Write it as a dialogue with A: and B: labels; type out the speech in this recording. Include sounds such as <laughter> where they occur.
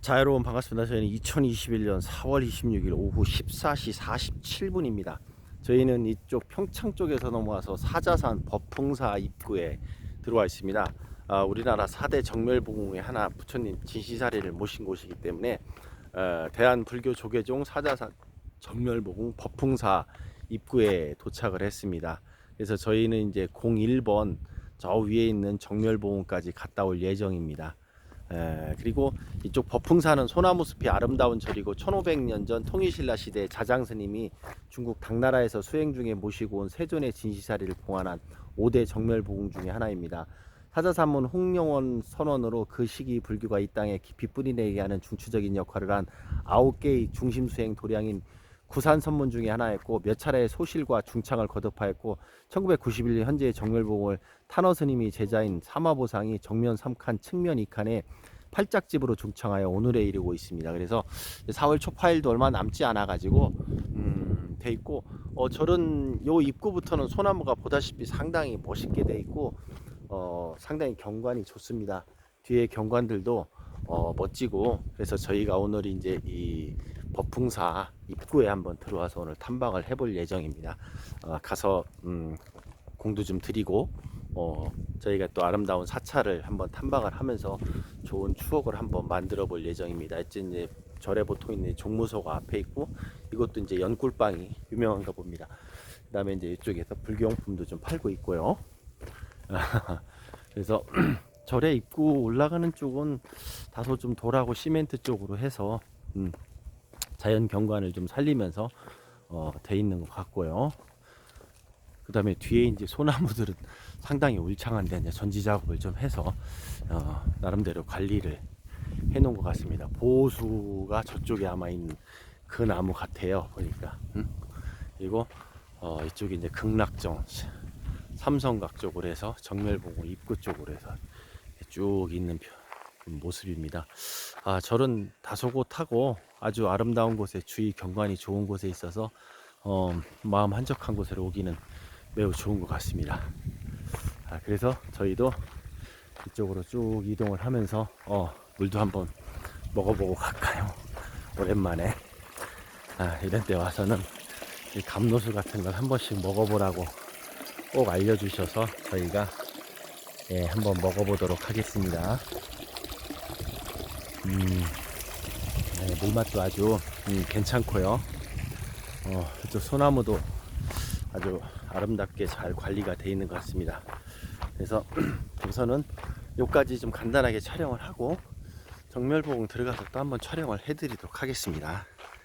A: 자 여러분 반갑습니다. 저희는 2021년 4월 26일 오후 14시 47분입니다. 저희는 이쪽 평창 쪽에서 넘어와서 사자산 법풍사 입구에 들어와 있습니다. 아, 우리나라 4대 정멸봉의 하나 부처님 진시사리를 모신 곳이기 때문에 어, 대한불교 조계종 사자산 정멸봉 법풍사 입구에 도착을 했습니다. 그래서 저희는 이제 01번 저 위에 있는 정멸봉까지 갔다 올 예정입니다. 에, 그리고 이쪽 법풍사는 소나무 숲이 아름다운 절이고 1500년 전 통일신라 시대 자장 스님이 중국 당나라에서 수행 중에 모시고 온 세존의 진시사리를 봉안한 5대 정멸봉 중의 하나입니다. 사자산문 홍영원 선언으로 그 시기 불교가 이 땅에 깊이 뿌리내게 하는 중추적인 역할을 한 아홉 개의 중심 수행 도량인 구산 선문 중에 하나였고 몇 차례 소실과 중창을 거듭하였고 1991년 현재의 정멸봉을 탄어 스님이 제자인 사마보상이 정면 3칸 측면 2칸에 팔짝집으로 중창하여 오늘에 이르고 있습니다. 그래서 4월 초파일도 얼마 남지 않아 가지고 음, 돼 있고 어 저런 요 입구부터는 소나무가 보다시피 상당히 멋있게 돼 있고 어 상당히 경관이 좋습니다. 뒤에 경관들도 어 멋지고 그래서 저희가 오늘 이제 이 법풍사 입구에 한번 들어와서 오늘 탐방을 해볼 예정입니다. 어, 가서 음, 공도 좀 드리고 어, 저희가 또 아름다운 사찰을 한번 탐방을 하면서 좋은 추억을 한번 만들어 볼 예정입니다. 이제 절에 보통 있는 종무소가 앞에 있고 이것도 이제 연꿀빵이 유명한가 봅니다. 그 다음에 이제 이쪽에서 불교용품도 좀 팔고 있고요. <laughs> 그래서 <clears throat> 절에 입구 올라가는 쪽은 다소 좀 돌하고 시멘트 쪽으로 해서 음, 자연 경관을 좀 살리면서 어, 돼 있는 것 같고요. 그 다음에 뒤에 이제 소나무들은 <laughs> 상당히 울창한데 이제 전지 작업을 좀 해서 어, 나름대로 관리를 해 놓은 것 같습니다. 보수가 저쪽에 아마 있는 그 나무 같아요. 보니까. 음? 그리고 어, 이쪽이 이제 극락정 삼성각 쪽으로 해서 정멸봉을 입구 쪽으로 해서 쭉 있는 표- 모습입니다. 아, 절은 다소곳하고 아주 아름다운 곳에 주위 경관이 좋은 곳에 있어서 어, 마음 한적한 곳으로 오기는 매우 좋은 것 같습니다. 아, 그래서 저희도 이쪽으로 쭉 이동을 하면서 어, 물도 한번 먹어보고 갈까요? 오랜만에 아, 이런 때 와서는 이 감로수 같은 걸 한 번씩 먹어보라고 꼭 알려주셔서 저희가 예, 한번 먹어보도록 하겠습니다. 음, 네, 물맛도 아주 음, 괜찮고요. 어, 이쪽 소나무도 아주 아름답게 잘 관리가 되어 있는 것 같습니다. 그래서 <clears throat> 우선은 여기까지 좀 간단하게 촬영을 하고 정멸봉 들어가서 또 한번 촬영을 해드리도록 하겠습니다.